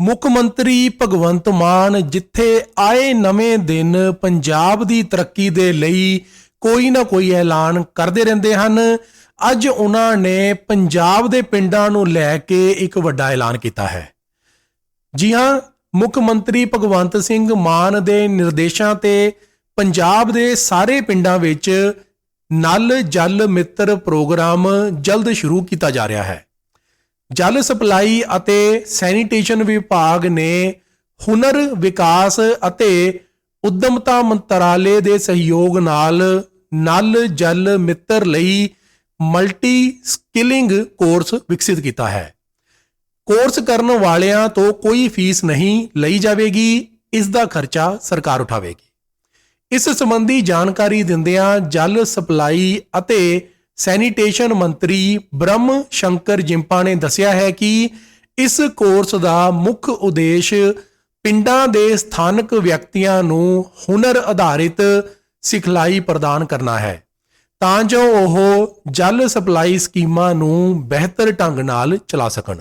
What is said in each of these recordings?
ਮੁੱਖ ਮੰਤਰੀ ਭਗਵੰਤ ਮਾਨ, ਜਿੱਥੇ ਆਏ ਨਵੇਂ ਦਿਨ ਪੰਜਾਬ ਦੀ ਤਰੱਕੀ ਦੇ ਲਈ ਕੋਈ ਨਾ ਕੋਈ ਐਲਾਨ ਕਰਦੇ ਰਹਿੰਦੇ ਹਨ, ਅੱਜ ਉਹਨਾਂ ਨੇ ਪੰਜਾਬ ਦੇ ਪਿੰਡਾਂ ਨੂੰ ਲੈ ਕੇ ਇੱਕ ਵੱਡਾ ਐਲਾਨ ਕੀਤਾ ਹੈ। ਜੀ ਹਾਂ, ਮੁੱਖ ਮੰਤਰੀ ਭਗਵੰਤ ਸਿੰਘ ਮਾਨ ਦੇ ਨਿਰਦੇਸ਼ਾਂ ਤੇ ਪੰਜਾਬ ਦੇ ਸਾਰੇ ਪਿੰਡਾਂ ਵਿੱਚ ਨਲ ਜਲ ਮਿੱਤਰ ਪ੍ਰੋਗਰਾਮ ਜਲਦ ਸ਼ੁਰੂ ਕੀਤਾ ਜਾ ਰਿਹਾ ਹੈ। ਜਲ ਸਪਲਾਈ ਅਤੇ ਸੈਨੀਟੇਸ਼ਨ ਵਿਭਾਗ ਨੇ ਹੁਨਰ ਵਿਕਾਸ ਅਤੇ ਉਦਮਤਾ ਮੰਤਰਾਲੇ ਦੇ ਸਹਿਯੋਗ ਨਾਲ ਨਲ ਜਲ ਮਿੱਤਰ ਲਈ ਮਲਟੀ ਸਕਿਲਿੰਗ ਕੋਰਸ ਵਿਕਸਿਤ ਕੀਤਾ ਹੈ। ਕੋਰਸ ਕਰਨ ਵਾਲਿਆਂ ਤੋਂ ਕੋਈ ਫੀਸ ਨਹੀਂ ਲਈ ਜਾਵੇਗੀ, ਇਸ ਦਾ ਖਰਚਾ ਸਰਕਾਰ ਉਠਾਵੇਗੀ। ਇਸ ਸੰਬੰਧੀ ਜਾਣਕਾਰੀ ਦਿੰਦਿਆਂ ਜਲ ਸਪਲਾਈ ਅਤੇ ਸੈਨੀਟੇਸ਼ਨ ਮੰਤਰੀ ਬ੍ਰਹਮ ਸ਼ੰਕਰ ਜਿੰਪਾ ਨੇ ਦੱਸਿਆ ਹੈ ਕਿ ਇਸ ਕੋਰਸ ਦਾ ਮੁੱਖ ਉਦੇਸ਼ ਪਿੰਡਾਂ ਦੇ ਸਥਾਨਕ ਵਿਅਕਤੀਆਂ ਨੂੰ ਹੁਨਰ ਆਧਾਰਿਤ ਸਿਖਲਾਈ ਪ੍ਰਦਾਨ ਕਰਨਾ ਹੈ। ਤਾਂ ਜੋ ਉਹ ਜਲ ਸਪਲਾਈ ਸਕੀਮਾਂ ਨੂੰ ਬਿਹਤਰ ਢੰਗ ਨਾਲ ਚਲਾ ਸਕਣ।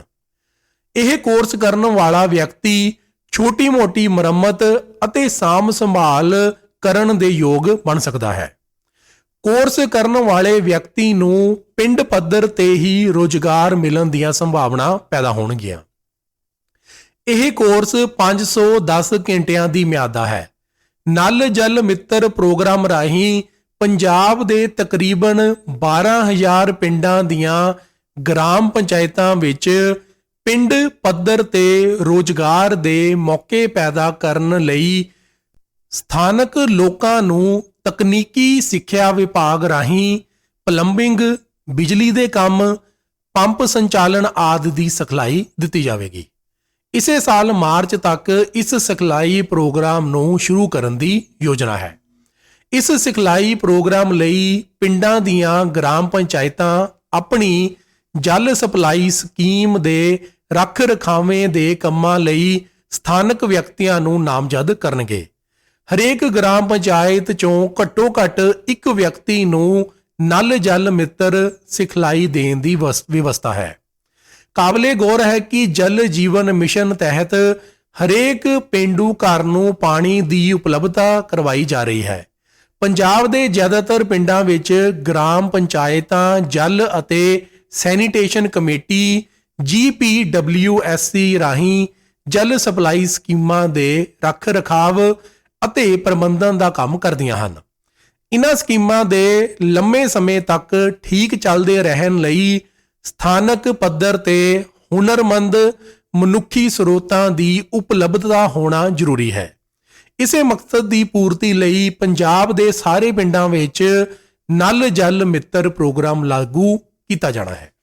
ਇਹ ਕੋਰਸ ਕਰਨ ਵਾਲਾ ਵਿਅਕਤੀ ਛੋਟੀ-ਮੋਟੀ ਮੁਰੰਮਤ ਅਤੇ ਸਾਂਭ ਸੰਭਾਲ ਕਰਨ ਦੇ ਯੋਗ ਬਣ ਸਕਦਾ ਹੈ। ਕੋਰਸ ਕਰਨ ਵਾਲੇ ਵਿਅਕਤੀ ਨੂੰ ਪਿੰਡ ਪੱਧਰ ਤੇ ਹੀ ਰੋਜ਼ਗਾਰ ਮਿਲਣ ਦੀਆਂ ਸੰਭਾਵਨਾ ਪੈਦਾ ਹੋਣਗੀਆਂ। ਇਹ ਕੋਰਸ 510 ਘੰਟਿਆਂ ਦੀ ਮਿਆਦ ਦਾ ਹੈ। ਨਲ ਜਲ ਮਿੱਤਰ ਪ੍ਰੋਗਰਾਮ ਰਾਹੀਂ ਪੰਜਾਬ ਦੇ ਤਕਰੀਬਨ 12000 ਪਿੰਡਾਂ ਦੀਆਂ ਗ੍ਰਾਮ ਪੰਚਾਇਤਾਂ ਵਿੱਚ ਪਿੰਡ ਪੱਧਰ ਤੇ ਰੋਜ਼ਗਾਰ ਦੇ ਮੌਕੇ ਪੈਦਾ ਕਰਨ ਲਈ ਸਥਾਨਕ ਲੋਕਾਂ ਨੂੰ ਤਕਨੀਕੀ ਸਿੱਖਿਆ ਵਿਭਾਗ ਰਾਹੀਂ ਪਲੰਬਿੰਗ ਬਿਜਲੀ ਦੇ ਕੰਮ, ਪੰਪ ਸੰਚਾਲਨ ਆਦਿ ਦੀ ਸਿਖਲਾਈ ਦਿੱਤੀ ਜਾਵੇਗੀ। ਇਸੇ ਸਾਲ ਮਾਰਚ ਤੱਕ ਇਸ ਸਿਖਲਾਈ ਪ੍ਰੋਗਰਾਮ ਨੂੰ ਸ਼ੁਰੂ ਕਰਨ ਦੀ ਯੋਜਨਾ ਹੈ। ਇਸ ਸਿਖਲਾਈ ਪ੍ਰੋਗਰਾਮ ਲਈ ਪਿੰਡਾਂ ਦੀਆਂ ਗ੍ਰਾਮ ਪੰਚਾਇਤਾਂ ਆਪਣੀ ਜਲ ਸਪਲਾਈ ਸਕੀਮ ਦੇ ਰੱਖ ਰਖਾਵੇਂ ਦੇ ਕੰਮਾਂ ਲਈ ਸਥਾਨਕ ਵਿਅਕਤੀਆਂ ਨੂੰ ਨਾਮਜ਼ਦ ਕਰਨਗੇ। ਹਰੇਕ ਗ੍ਰਾਮ ਪੰਚਾਇਤ ਚੋਂ ਘੱਟੋ ਘੱਟ ਇੱਕ ਵਿਅਕਤੀ ਨੂੰ ਨਲ ਜਲ ਮਿੱਤਰ ਸਿਖਲਾਈ ਦੇਣ ਦੀ ਵਸ- ਵਿਵਸਥਾ ਹੈ। ਕਾਬਲੇ ਗੌਰ ਹੈ ਕਿ ਜਲ ਜੀਵਨ ਮਿਸ਼ਨ ਤਹਿਤ ਹਰੇਕ ਪਿੰਡੂ ਘਰ ਨੂੰ ਪਾਣੀ ਦੀ ਉਪਲਬਧਤਾ ਕਰਵਾਈ ਜਾ ਰਹੀ ਹੈ। ਪੰਜਾਬ ਦੇ ਜ਼ਿਆਦਾਤਰ ਪਿੰਡਾਂ ਵਿੱਚ ਗ੍ਰਾਮ ਪੰਚਾਇਤਾਂ, ਜਲ ਅਤੇ ਸੈਨੀਟੇਸ਼ਨ ਕਮੇਟੀ GPWSC ਰਾਹੀਂ ਜਲ ਸਪਲਾਈ ਸਕੀਮਾਂ ਦੇ ਰੱਖ ਰਖਾਵ ਅਤੇ ਪ੍ਰਬੰਧਨ ਦਾ ਕੰਮ ਕਰਦੀਆਂ ਹਨ। ਇਨ੍ਹਾਂ ਸਕੀਮਾਂ ਦੇ ਲੰਮੇ ਸਮੇਂ ਤੱਕ ਠੀਕ ਚੱਲਦੇ ਰਹਿਣ ਲਈ ਸਥਾਨਕ ਪੱਧਰ ਤੇ ਹੁਨਰਮੰਦ ਮਨੁੱਖੀ ਸਰੋਤਾਂ ਦੀ ਉਪਲਬਧਤਾ ਹੋਣਾ ਜ਼ਰੂਰੀ ਹੈ। ਇਸੇ ਮਕਸਦ ਦੀ ਪੂਰਤੀ ਲਈ ਪੰਜਾਬ ਦੇ ਸਾਰੇ ਪਿੰਡਾਂ ਵਿੱਚ ਨਲ ਜਲ ਮਿੱਤਰ ਪ੍ਰੋਗਰਾਮ ਲਾਗੂ ਕੀਤਾ ਜਾਣਾ ਹੈ।